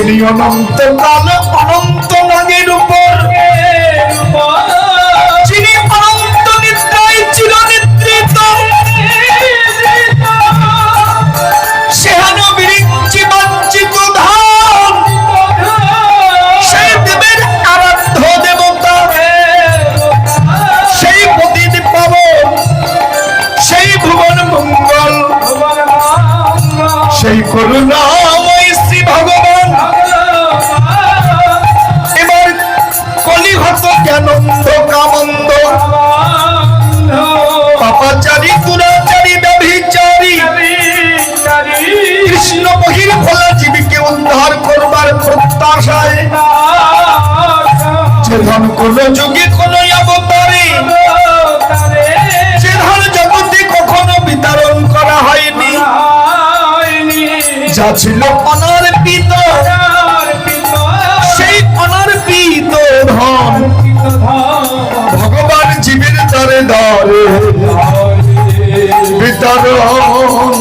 যিনি অনন্ত কাল অনন্ত নাগের প্রত্যাশায় যে ধন কোন যুগে কোন অবতারে। যে জগতে কখনো বিতরণ করা হয়নি। যা ছিল অনর্পিত। সেই অনর্পিত ধন। ভগবান জীবের দ্বারে দ্বারে বিতরণ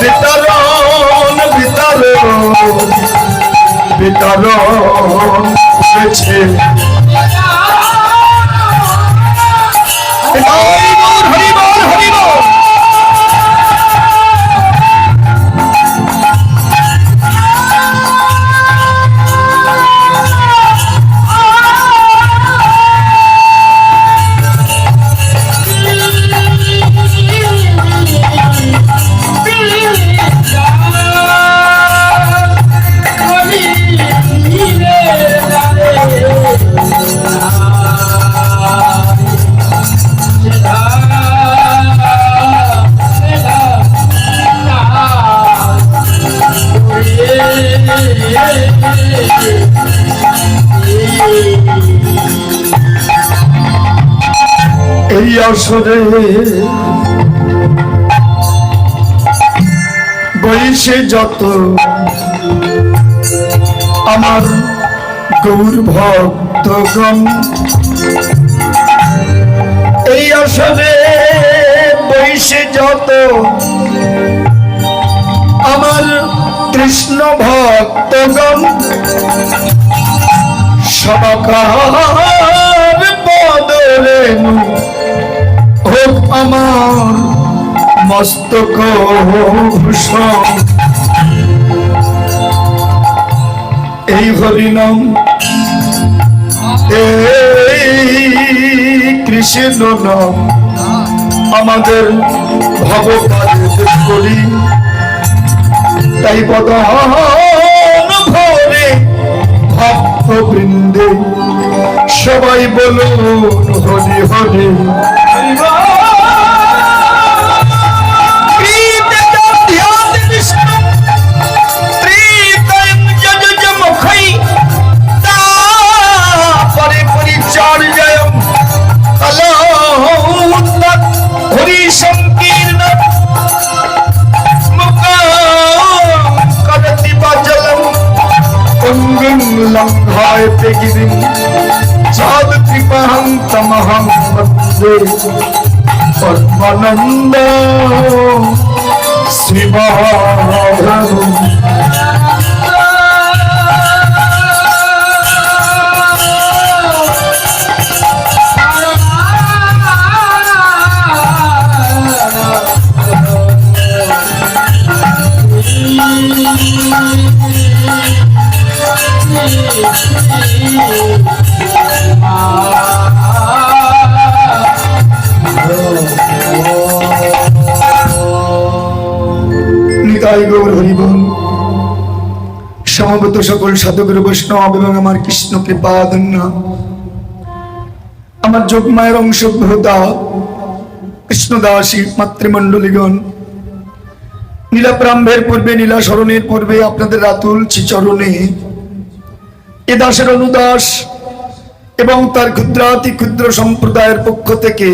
বিতরণ বিতরণ। বিতরণ করেছে। এই আসরে বয়সে যত আমার গৌর ভক্তগণ এই আসরে বয়সে যত আমার কৃষ্ণ ভক্তগণ সবাকার বদলেনু হোক আমার মস্তক এই হরিনাম, এই কৃষ্ণ নাম আমাদের ভগবানের করি তাই বদন ভরে ভক্ত বৃন্দে সবাই বলুন হরি হরি হরি। ఆనంద. శివ সমবেত সকল সাধকের বৈষ্ণব এবং আমার কৃষ্ণ কৃপা আমার যোগমায়ের অংশভ্রতা কৃষ্ণদাসী মাতৃমণ্ডলীগণ নীলাপ্রাম্ভের পূর্বে নীলা স্মরণের পূর্বে আপনাদের রাতুল চিচরণে এ দাসের অনুদাস এবং তার ক্ষুদ্রাতি ক্ষুদ্র সম্প্রদায়ের পক্ষ থেকে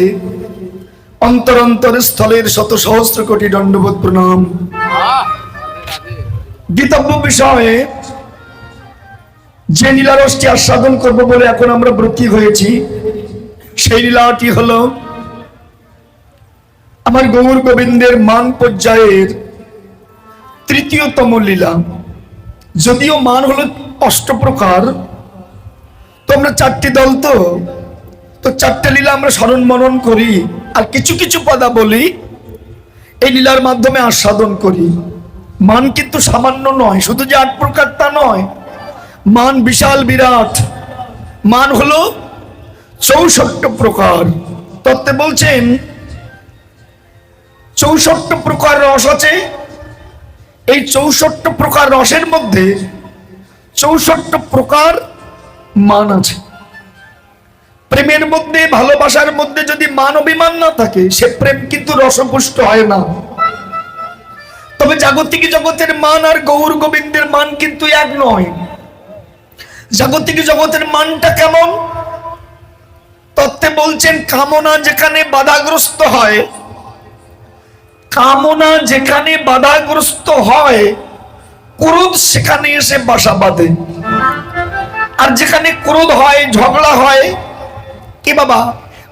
অন্তর অন্তর স্থলের শত সহস্র কোটি দণ্ডবোধ প্রণাম। গীতব্য বিষয়ে যে নীলারসটি আস্বাদন করব বলে এখন আমরা ব্রতী হয়েছি, সেই লীলাটি হলো আমার গৌর গোবিন্দের মান পর্যায়ের তৃতীয়তম লীলা। যদিও মান হলো অষ্টপ্রকার তো আমরা চারটি দল তো তো চারটে লীলা আমরা স্মরণ মনন করি, আর কিছু কিছু পদা বলি এই লীলার মাধ্যমে আস্বাদন করি। মান কিন্তু সামান্য নয়, শুধু যে আট প্রকার তা নয় মান বিশাল বিরাট। মান হলো চৌষট্ট প্রকার। তত্ত্বে বলছেন, চৌষট্ট প্রকার রস আছে। এই চৌষট্ট প্রকার রসের মধ্যে চৌষট্ট প্রকার মান আছে। প্রেমের মধ্যে, ভালোবাসার মধ্যে যদি মান অভিমান না থাকে, সে প্রেম কিন্তু রসপুষ্ট হয় না। তবে জাগতিক জগতের মান আর গৌর গোবিন্দের মান কিন্তু এক নয়। জাগতিক জগতের মানটা কেমন? তত্ত্বে বলছেন, কামনা যেখানে বাধাগ্রস্ত হয়, কামনা যেখানে বাধাগ্রস্ত হয়, ক্রোধ সেখানে এসে বাসা বাঁধে। আর যেখানে ক্রোধ হয়, ঝগড়া হয়, কি বাবা?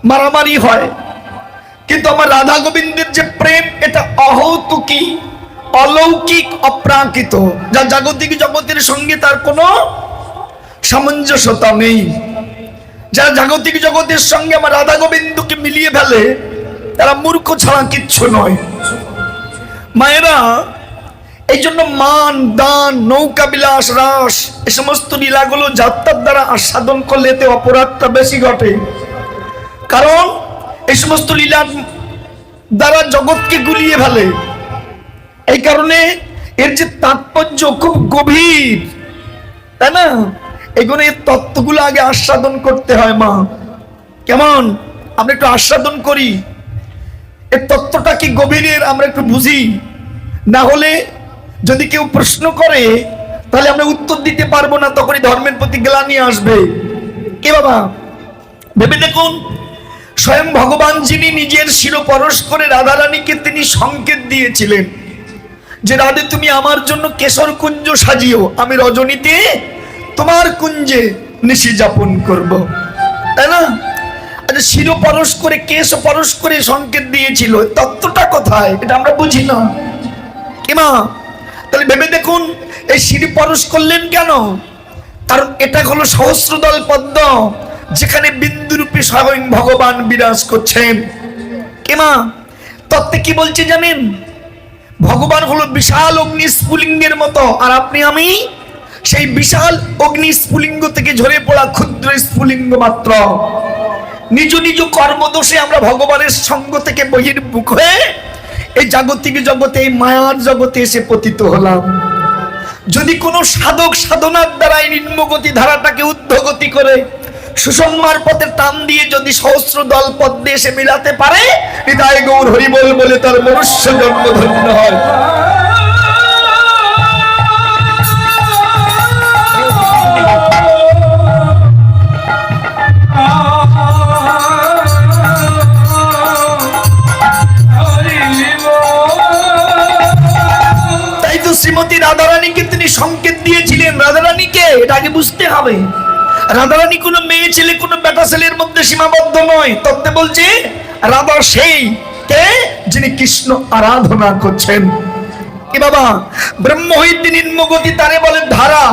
মারামারি হয়। কিন্তু আমার রাধা গোবিন্দের যে প্রেম, এটা অহৌতুকি, অলৌকিক, অপ্রাকৃত। যা জাগতিক জগতের সঙ্গে তার কোনো সামঞ্জস্যতা নেই। যারা জাগতিক জগতের সঙ্গে আমার রাধা গোবিন্দকে মিলিয়ে ফেলে, তারা মূর্খ ছাড়া কিচ্ছু নয়। মায়েরা, এই জন্য মান, দান, নৌকা বিলাস, রাস, এ সমস্ত লীলাগুলো যাত্রার দ্বারা আস্বাদন করলে এতে অপরাধটা বেশি ঘটে। কারণ, এই সমস্ত লীলার দ্বারা জগৎকে গুলিয়ে ফেলে। এই কারণে এর যে তাৎপর্য খুব গভীর, তাই না? এগুলো এর তত্ত্বগুলো আগে আস্বাদন করতে হয়, মা। কেমন? আমরা একটু আস্বাদন করি। এর তত্ত্বটা কি গভীরের? আমরা একটু বুঝি। না হলে যদি কেউ প্রশ্ন করে, তাহলে আমরা উত্তর দিতে পারব না, তখনই ধর্মের প্রতি গ্লানি আসবে। কে বাবা? ভেবে দেখুন, স্বয়ং ভগবান যিনি নিজের শির পরশ করে রাধারানীকে তিনি সংকেত দিয়েছিলেন যে, রাধে, তুমি আমার জন্য কেশর কুঞ্জ সাজিও। আমি রজনীতে তোমার কুঞ্জে নিশি যাপন করব। তাই না? আচ্ছা শির করে, কেশ পরশ করে সংকেত দিয়েছিল। তত্ত্বটা কোথায়? এটা আমরা বুঝি না। কিমা তাহলে ভেবে দেখুন, এই সিঁড়ি পরশ করলেন কেন? কারণ এটা হলো সহস্রদল পদ্ম, যেখানে বিন্দুরূপে স্বয়ং ভগবান বিরাজ করছেন। কিমা তত্ত্বে কি বলছে জানেন? ভগবান হলো বিশাল অগ্নি স্ফুলিঙ্গের মতো, আর আপনি আমি সেই বিশাল অগ্নি স্ফুলিঙ্গ থেকে ঝরে পড়া ক্ষুদ্র স্ফুলিঙ্গ মাত্র। নিজ নিজ কর্মদোষে আমরা ভগবানের সঙ্গ থেকে বহির্মুখ হয়ে এই জাগতিক জগতে, এই মায়ার জগতে এসে পতিত হলাম। যদি কোনো সাধক সাধনার দ্বারা এই নিম্নগতি ধারাটাকে ঊর্ধ্বগতি করে সুষমার পথে টান দিয়ে যদি সহস্র দল পদ্মে এসে মিলাতে পারে হৃদয় গৌর হরিবল বলে তার মনুষ্য জন্ম ধন্য হয়। আগে বুঝতে হবে। রাধারানী কোনো মেয়ে ছেলে, কোনো বেটা ছেলের মধ্যে সীমাবদ্ধ নয়। তত্ত্বে বলছে, রাধা সেই কে যিনি কৃষ্ণ আরাধনা করছেন। কি বাবা, ব্রহ্ম হইতে নিম্ন গতি তারে বলে ধারা।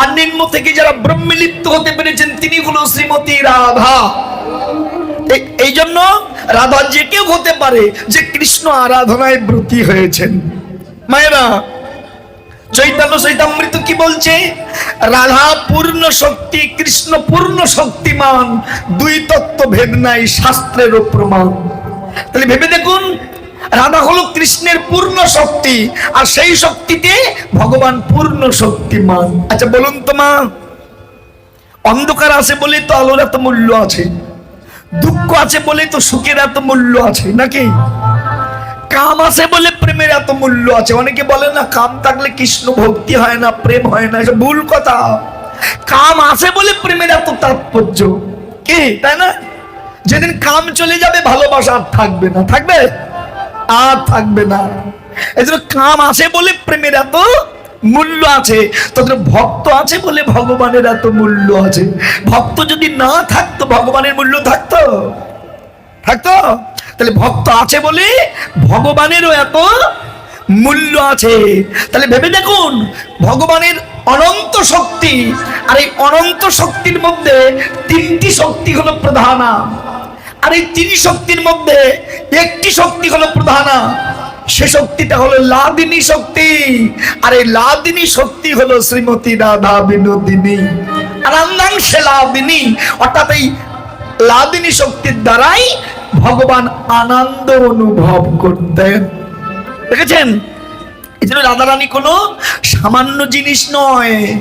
আর নিম্ন থেকে যারা ব্রহ্মে লিপ্ত হতে পেরেছেন, তিনি হলো শ্রীমতী রাধা। এই জন্য রাধা যে কেউ হতে পারে, যে কৃষ্ণ আরাধনায় ব্রতী হয়েছেন। মায়েরা চৈতন্য চৈতামৃত কি বলছে? রাধা পূর্ণ শক্তি, কৃষ্ণ পূর্ণ শক্তিমান, দুই তত্ত্ব ভেদ নাই, শাস্ত্রেরও প্রমাণ। তাহলে ভেবে দেখুন, রাধা হলো কৃষ্ণের পূর্ণ শক্তি, আর সেই শক্তিতে ভগবান পূর্ণ শক্তিমান। আচ্ছা বলুন তো মা, অন্ধকার আছে বলে তো আলোর এত মূল্য আছে, দুঃখ আছে বলে তো সুখের এত মূল্য আছে, নাকি? কাম আছে বলে প্রেমের এত মূল্য আছে? অনেকে বলে না, কাম থাকলে কৃষ্ণ ভক্তি হয় না, প্রেম হয় না এটা ভুল কথা। কাম আছে বলে প্রেমের এত তাৎপর্য। কি, তাই না? যেদিন কাম চলে যাবে, ভালোবাসা আর থাকবে না। থাকবে? আর থাকবে না। এই জন্য কাম আছে বলে প্রেমের এত মূল্য আছে, তখন ভক্ত আছে বলে ভগবানের এত মূল্য আছে। ভক্ত যদি না থাকতো, ভগবানের মূল্য থাকতো? থাকতো? তাহলে ভক্ত আছে বলে ভগবানেরও এত মূল্য আছে। তাহলে ভেবে দেখুন, ভগবানের অনন্ত শক্তি, আর এই অনন্ত শক্তির মধ্যে তিনটি শক্তি হলো প্রধানা। আর এই তিন শক্তির মধ্যে একটি শক্তি হলো প্রধানা। সে শক্তিটা হলো লাদিনী শক্তি, আর এই লাদিনী শক্তি হলো শ্রীমতী রাধা বিনোদিনী আনন্দাংশে লাদিনী, অর্থাৎ এই লাদিনী শক্তির দ্বারাই ভগবান আনন্দ অনুভব করতেন দেখেছেন? এই জন্য রাধারানী কোনো সামান্য জিনিস নয়।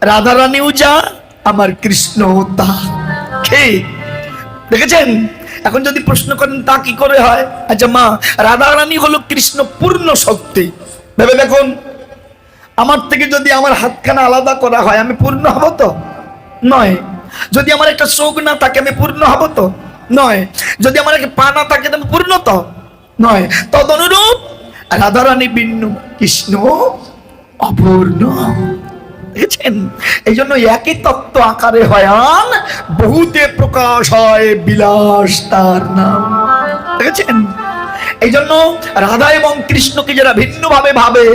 রাধারানীও যা, আমার কৃষ্ণ তা। কে? দেখেছেন? এখন যদি প্রশ্ন করেন, তা কি করে হয়? আচ্ছা মা, রাধারানী হলো কৃষ্ণ পূর্ণ শক্তি। ভেবে দেখুন। আমার থেকে যদি আমার হাতখানা আলাদা করা হয়, আমি পূর্ণ হব তো? নয়। যদি আমার একটা চোখ না থাকে, আমি পূর্ণ হব তো? নয়। যদি আমার একটা পা না থাকে, আমি পূর্ণ তো? নয়। তদনুরূপ রাধারানী ভিন্ন কৃষ্ণ অপূর্ণ। এই জন্য একই তত্ত্ব আকারে হয়ান বহুতে প্রকাশ হয় বিলাস তার নাম। দেখেছেন এই জন্য রাধা এবং কৃষ্ণকে যারা ভিন্নভাবে ভাবে,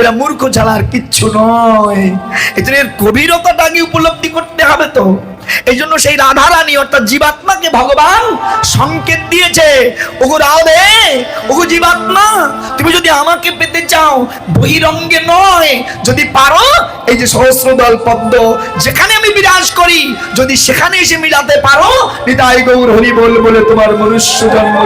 এরা মূর্খ ছাড়া আর কিচ্ছু নয়। এই জন্য এর গভীরতাটা উপলব্ধি করতে হবে তো। এই জন্য সেই রাধা রানী অর্থাৎ জীবাত্মাকে ভগবান সংকেত দিয়েছে, ওগো রাধে, ওগো জীবাত্মা, তুমি যদি আমাকে পেতে চাও, বহিরঙ্গে নয়। যদি পারো, এই যে সহস্রদল পদ্ম, যেখানে আমি বিরাজ করি, যদি সেখানে এসে মিলাতে পারো, নিতাই গৌর হরি বল বলে তোমার মনুষ্য জন্ম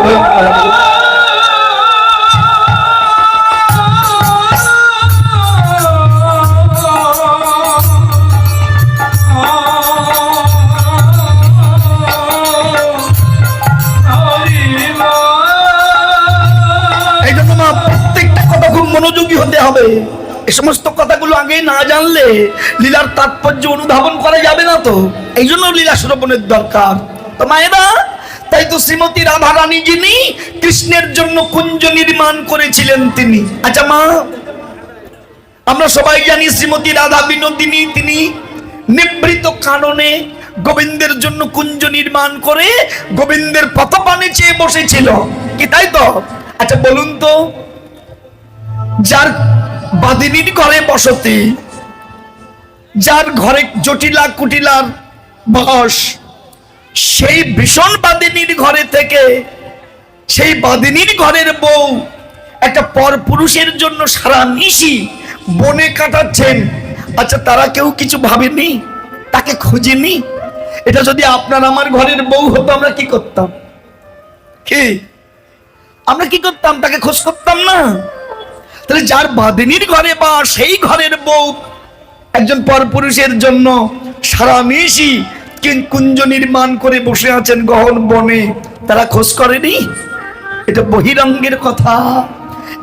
হবে। এই সমস্ত কথাগুলো আগে না জানলে লীলার তাৎপর্য অনুধাবন করা যাবে না তো। এই জন্য লীলা শ্রবণের দরকার। তো মায়েরা, তাই তো শ্রীমতী রাধা রানী যিনি কৃষ্ণের জন্য কুঞ্জ নির্মাণ করেছিলেন তিনি। আচ্ছা মা, আমরা সবাই জানি শ্রীমতী রাধা বিনোদিনী তিনি নিবৃত কাননে গোবিন্দের জন্য কুঞ্জ নির্মাণ করে গোবিন্দের পথপানে চেয়ে বসেছিল। কি তাই তো? আচ্ছা বলুন তো, যার বাদিনীর ঘরে বসতি, যার ঘরে জটিলা কুটিলার বস, সেই ভীষণ বাদিনীর ঘরে থেকে সেই বাদিনীর ঘরের বউ একটা পর পুরুষের জন্য সারা নিশি বনে কাটাচ্ছেন। আচ্ছা তারা কেউ কিছু ভাবেনি? তাকে খুঁজেনি? এটা যদি আপনার আমার ঘরের বউ হতো, আমরা কি করতাম? কি? আমরা কি করতাম? তাকে খোঁজ করতাম না? তাহলে যার বাদিনীর ঘরে বা সেই ঘরের বউ একজন পরপুরুষের জন্য সারা মিশি কুঞ্জ নির্মাণ করে বসে আছেন গহন বনে, তারা খোঁজ করেনি? এটা বহিরঙ্গের কথা।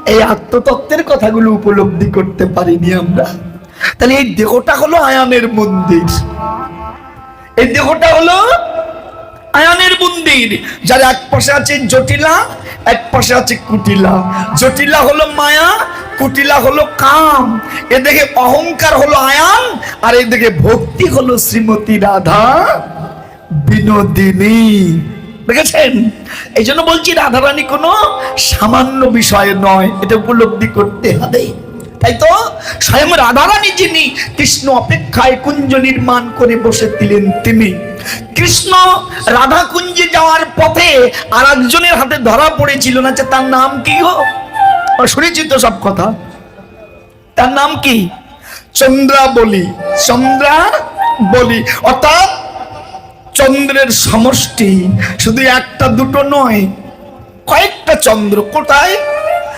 এই আত্মতত্ত্বের কথাগুলো উপলব্ধি করতে পারিনি আমরা। তাহলে এই দেহটা হলো আয়ানের মন্দির। এই দেহটা হলো আয়ানের মন্দির, যার এক পাশে আছে জটিলা, এক পাশে আছে কুটিলা। জটিলা হলো মায়া, কুটিলা হলো কাম। এদিকে অহংকার হলো আয়ান, আর এদিকে ভক্তি হলো শ্রীমতী রাধা বিনোদিনী। দেখেছেন? এই জন্য বলছি, রাধারানী কোনো সামান্য বিষয় নয়, এটা উপলব্ধি করতে হবে। তাই তো, স্বয়ং রাধারানী যিনি কৃষ্ণ অপেক্ষায় কুঞ্জ নির্মাণ করে বসেছিলেন তিনি। কৃষ্ণ রাধা কুঞ্জে যাওয়ার পথে আর একজনের হাতে ধরা পড়েছিল না তার নাম কি গো? শুনেছি তো সব কথা। তার নাম কি? চন্দ্রা বলি। চন্দ্রা বলি। অর্থাৎ চন্দ্রের সমষ্টি শুধু একটা, দুটো নয়, কয়েকটা চন্দ্র। কোথায়?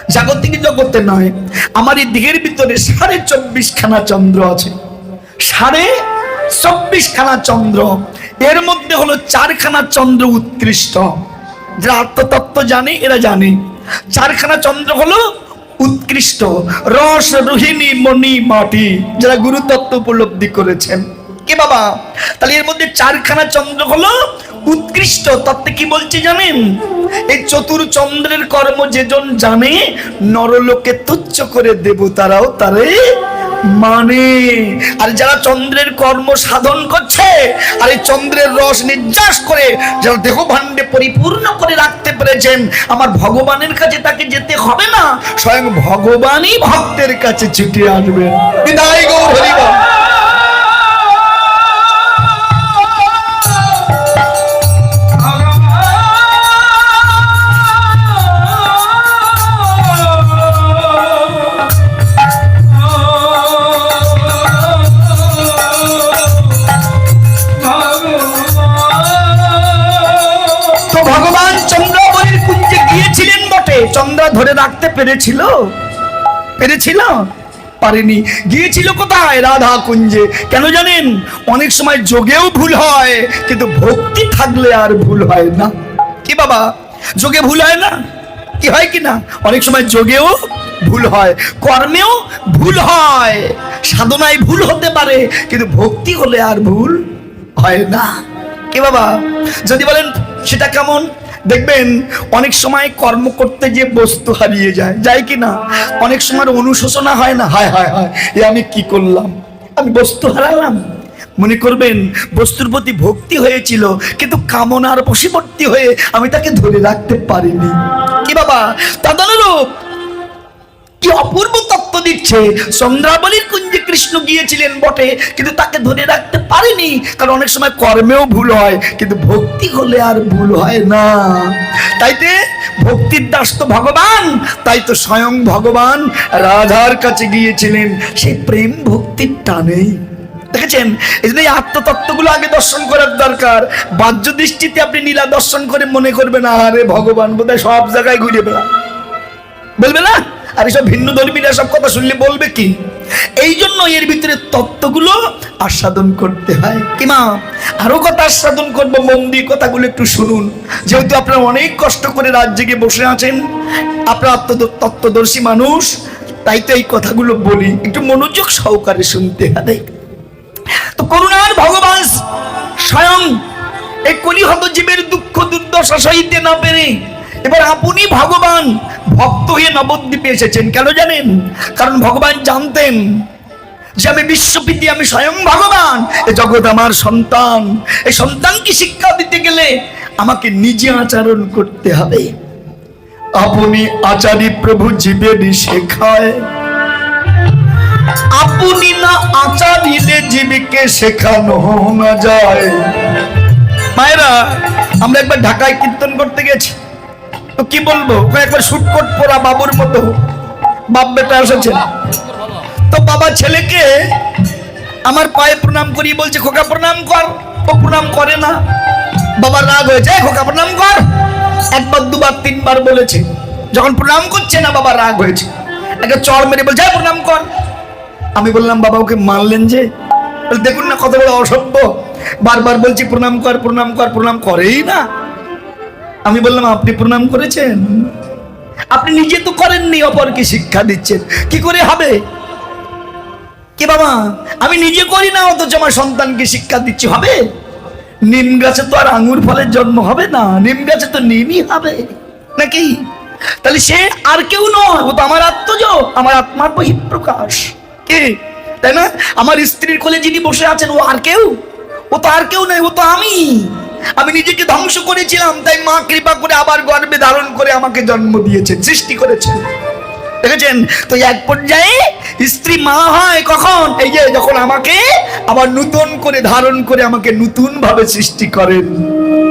জাগতিক জগতে নয়। আমার এই দিকের ভিতরে সাড়ে চব্বিশ খানা চন্দ্র আছে। সাড়ে চব্বিশ খানা চন্দ্র। এর মধ্যে হলো চারখানা চন্দ্র উৎকৃষ্ট। যারা আত্মতত্ত্ব জানে, এরা জানে। চারখানা চন্দ্র হলো উৎকৃষ্ট। রস, রোহিণী, মণি, মাটি, যারা গুরুতত্ত্ব উপলব্ধি করেছেন। কে বাবা? তাহলে এর মধ্যে চারখানা চন্দ্র হলো উৎকৃষ্ট। তত্ত্বে কি বলছে জানেন? এই চতুর চন্দ্রের কর্ম যেজন জানে, নরলোকে তুচ্ছ করে দেবতারাও তারে মানে? আর যারা চন্দ্রের কর্ম সাধন করছে, আর এই চন্দ্রের রস নির্যাস করে, যারা দেহ ভাণ্ডে পরিপূর্ণ করে রাখতে পেরেছেন, আমার ভগবানের কাছে তাকে যেতে হবে না, স্বয়ং ভগবানই ভক্তের কাছে ছুটে আসবেন। বিদায় গৌর হরিবল। পেরেছিল? পেরেছিল? পারেনি। গিয়েছিল কোথায়? রাধা কুঞ্জে। কেন জানেন? অনেক সময় যোগেও ভুল হয়, কিন্তু ভক্তি থাকলে আর ভুল হয় না। কি বাবা? যোগে ভুল হয় না? কি হয় কি না? অনেক সময় যোগেও ভুল হয়, কর্মেও ভুল হয়। সাধনায় ভুল হতে পারে, কিন্তু ভক্তি হলে আর ভুল হয় না। কি বাবা? যদি বলেন, সেটা কেমন? দেখবেন, অনেক সময় কর্ম করতে যে বস্তু হারিয়ে যায় যায় কি না অনেক সময় অনুশোচনা হয় না, হায় হায় হায়, এ আমি কি করলাম? আমি বস্তু হারালাম। মনে করবেন, বস্তুর প্রতি ভক্তি হয়েছিল, কিন্তু কামনার বশীবর্তী হয়ে আমি তাকে ধরে রাখতে পারিনি। কি বাবা? তদনুরূপ কি অপূর্ব তত্ত্ব দিচ্ছে। চন্দ্রাবলীর কুঞ্জে কৃষ্ণ গিয়েছিলেন বটে, কিন্তু তাকে ধরে রাখতে পারেনি, কারণ অনেক সময় কর্মেও ভুল হয়, কিন্তু ভক্তি হলে আর ভুল হয় না। তাইতে ভক্তির দাস তো ভগবান, তাই তো স্বয়ং ভগবান রাধার কাছে গিয়েছিলেন, সেই প্রেম ভক্তির টানেই দেখেছেন? এই জন্য এই আত্মতত্ত্বগুলো আগে দর্শন করার দরকার। বাহ্য দৃষ্টিতে আপনি নীলা দর্শন করে মনে করবেন, আরে ভগবান বোধহয় সব জায়গায় ঘুরে বেড়া বলবে না? আর এসব ভিন্ন ধর্মীরা সব কথা শুনলে বলবে কি? এই জন্য এর ভিতরে তত্ত্বগুলো আস্বাদন করতে হয়। কিমা আরও কথা আস্বাদন করব, মন দিয়ে কথাগুলো একটু শুনুন। যেহেতু আপনারা অনেক কষ্ট করে রাত জেগে বসে আছেন, আপনারা তত্ত্বদর্শী মানুষ, তাই তো এই কথাগুলো বলি। একটু মনোযোগ সহকারে শুনতে হবে। তো করুণার ভগবান স্বয়ং এই কলিহত জীবের দুঃখ দুর্দশা সহিতে না পেরে এবার আপনি ভগবান ভক্ত হয়ে নবদ্বীপে এসেছেন, কেন জানেন? কারণ ভগবান জানতেন যে আমি বিশ্বপিতি আমি স্বয়ং ভগবান, এ জগৎ আমার সন্তান এই সন্তানকে শিক্ষা দিতে গেলে আমাকে নিজে আচরণ করতে হবে। আপনি আচারি প্রভু জীবের শেখায়। আপনি না আচারিলে জীবিকে শেখানো না যায়। মায়েরা, আমরা একবার ঢাকায় কীর্তন করতে গেছি। কি বলব? একবার শুটকট পরা বাবুর মতো বাপ বেটা এসেছে। তো বাবা ছেলেকে আমার পায়ে প্রণাম করি বলছে, খোকা, প্রণাম কর। ও প্রণাম করে না। বাবার রাগ হয়েছে "এই খোকা, প্রণাম কর। একবার, দুবার, তিনবার বলেছে। যখন প্রণাম করছে না বাবা রাগ হয়েছে। একটা চর মেরে বলছে "এই প্রণাম কর। আমি বললাম, বাবা, ওকে মারলেন যে? দেখুন না কত বড় অসভ্য। বারবার বলছি, প্রণাম কর প্রণাম কর, প্রণাম করেই না। আমি বললাম, আপনি প্রণাম করেছেন? আপনি নিজে তো করেননি, অপরকে শিক্ষা দিচ্ছেন। কি করে হবে? কি বাবা, আমি নিজে করি না, অথচ আমার সন্তানকে শিক্ষা দিচ্ছি, হবে? নিম গাছে তো আর আঙুর ফলের জন্ম হবে না, নিম গাছে তো নিমই হবে, নাকি? তাহলে সে আর কেউ নয়, ও তো আমার আত্মজ আমার আত্মার বহিঃপ্রকাশ। কে? তাই না? আমার স্ত্রীর কোলে যিনি বসে আছেন, ও আর কেউ? ও তো আর কেউ নয়, ও তো আমি। আমি নিজেকে ধ্বংস করেছিলাম, তাই মা কৃপা করে আবার গর্ভে ধারণ করে আমাকে জন্ম দিয়েছেন, সৃষ্টি করেছেন। দেখেছেন? তো এক পর্যায়ে স্ত্রী মা হয় কখন? এই যে যখন আমাকে আবার নূতন করে ধারণ করে আমাকে নতুন ভাবে সৃষ্টি করেন।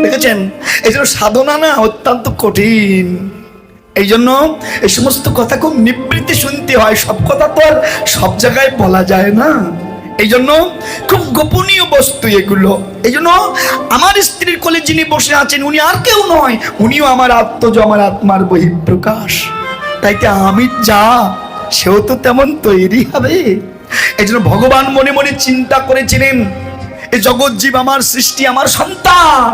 দেখেছেন? এই জন্য সাধনা না অত্যন্ত কঠিন। এই জন্য এই সমস্ত কথা খুব নিবৃত্তি শুনতে হয়, সব কথা তো আর সব জায়গায় বলা যায় না। এই জন্য খুব গোপনীয় বস্তু এগুলো। এই জন্য আমার স্ত্রীর কোলে যিনি বসে আছেন, উনি আর কেউ নয়, উনিও আমার আত্মজ, আমার আত্মার বহিঃপ্রকাশ। তাইতে আমি যা, সেও তো তেমন তৈরি হবে। এই জন্য ভগবান মনে মনে চিন্তা করেছিলেন এই জগৎ জীব আমার সৃষ্টি, আমার সন্তান।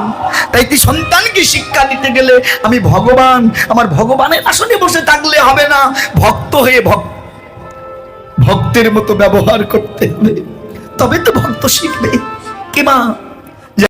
তাই তুই সন্তানকে শিক্ষা দিতে গেলে আমি ভগবান, আমার ভগবানের আসনে বসে থাকলে হবে না, ভক্ত হয়ে ভক্ত ভক্তের মতো ব্যবহার করতে হবে। তবে তো ভক্ত শিখবে। কে মা?